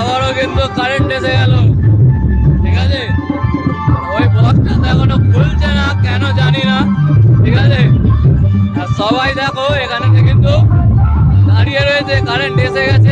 আবারও কিন্তু কারেন্ট ঠিক আছে? ওই এখনও খুলছে না, কেন ঠিক আছে? সবাই দেখো, এখানে কিন্তু দাঁড়িয়ে রয়েছে কারেন্ট এসে গেছে।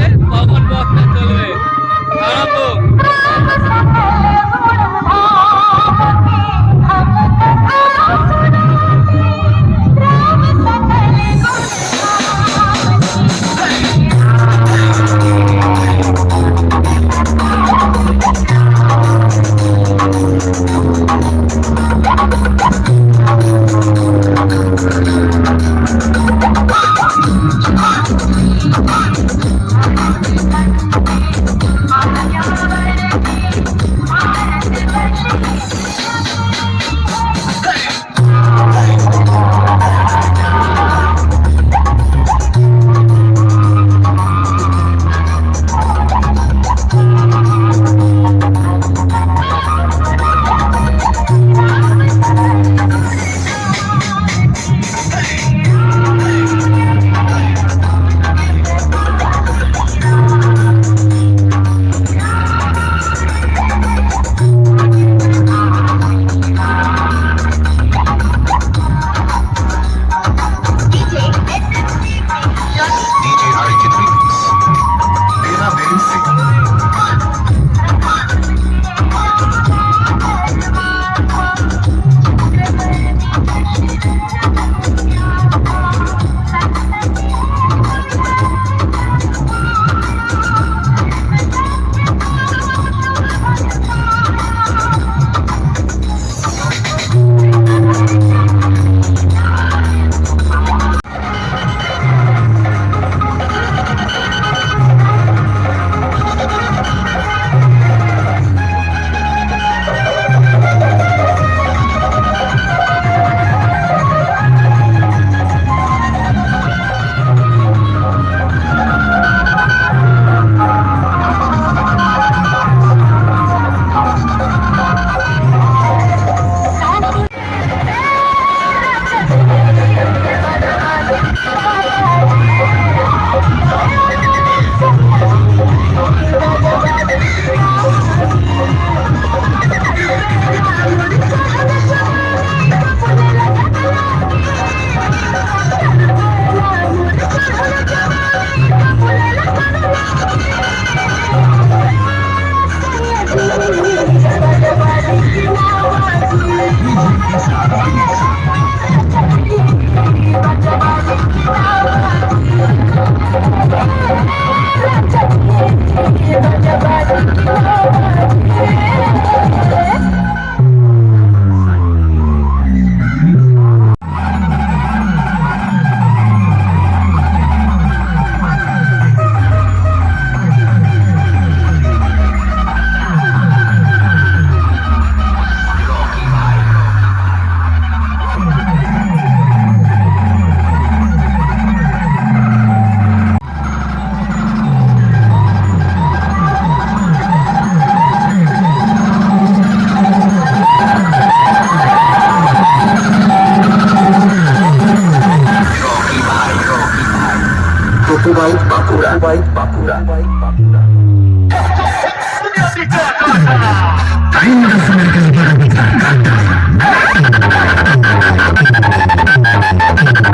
Totobay Bakura. Totobay Bakura. Bakura.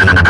Thank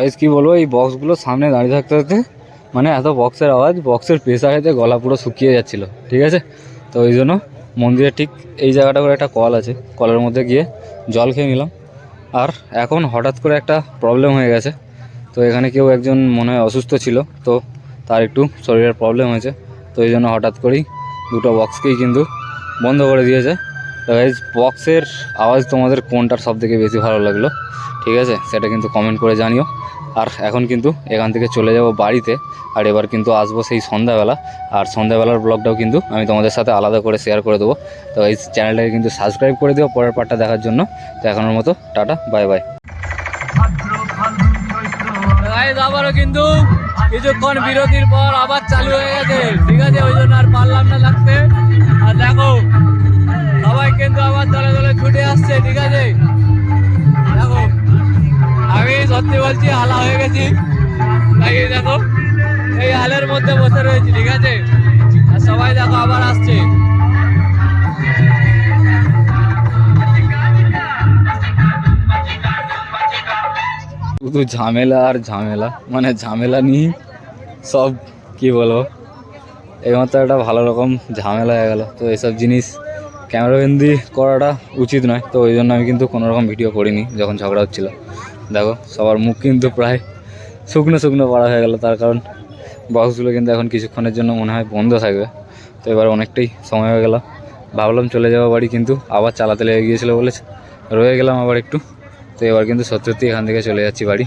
guys কি বলব, এই বক্সগুলো সামনে দাঁড়িয়ে থাকতে থাকতে মানে এত বক্সের আওয়াজ বক্সের প্রেসারেতে গলা পুরো শুকিয়ে যাচ্ছিল, ঠিক আছে? তো ওই জন্য মন্দিরের ঠিক এই জায়গাটা করে একটা কল আছে কলের মধ্যে গিয়ে জল খেয়ে নিলাম। আর এখন হঠাৎ করে একটা প্রবলেম হয়ে গেছে, তো এখানে কেউ একজন মনে হয় অসুস্থ ছিল, তো তার একটু শরীরের প্রবলেম হয়েছে, তো এই জন্য হঠাৎ করেই দুটো বক্সকেই কিন্তু বন্ধ করে দিয়েছে। গাইজ বক্সের আওয়াজ তোমাদের কোনটার সব থেকে বেশি ভালো লাগল? ঠিক আছে? সেটা কিন্তু কমেন্ট করে জানিও। আর এখন কিন্তু এখান থেকে চলে যাব বাড়িতে। আর এবার কিন্তু আসব সেই সন্ধ্যাবেলা। আর সন্ধ্যাবেলার ব্লগটাও কিন্তু আমি তোমাদের সাথে আলাদা করে শেয়ার করে দেবো। তো এই চ্যানেলটাকে কিন্তু সাবস্ক্রাইব করে দিও পরের পার্টটা দেখার জন্য। তো এখনের মতো, টাটা বাই বাই আবারও কিন্তু কিছুক্ষণ বিরতির পর আবার চালু হয়ে গেছে। ঠিক আছে? ওই জন্য আর পারলাম না লাগতে। আর দেখো কিন্তু আমার দলে দলে ছুটে আসছে, ঠিক আছে? দেখো, আমি সত্যি বলছি, হালা হয়ে গেছি। তাই দেখো, এই হালের মধ্যে বসে রয়েছি, ঠিক আছে? আর সবাই দেখো, আবার আসছে। শুধু ঝামেলা আর ঝামেলা মানে ঝামেলা নিয়ে সব, কি বলব? এইমাত্র একটা ভালো রকম ঝামেলা হয়ে গেল। তো এসব জিনিস ক্যামেরাবন্দি করাটা উচিত নয়। তো ওই জন্য আমি কিন্তু কোনো রকম ভিডিও করিনি, যখন ঝগড়া হচ্ছিল। দেখো, সবার মুখ কিন্তু প্রায় শুকনো শুকনো পড়া হয়ে গেল। তার কারণ বক্সগুলো কিন্তু এখন কিছুক্ষণের জন্য মনে হয় বন্ধ থাকবে। তো এবার অনেকটাই সময় হয়ে গেল। ভাবলাম চলে যাওয়া বাড়ি, কিন্তু আবার চালাতে লেগে গিয়েছিল বলে রয়ে গেলাম আবার একটু। তো এবার কিন্তু সত্যি এখান থেকে চলে যাচ্ছি বাড়ি।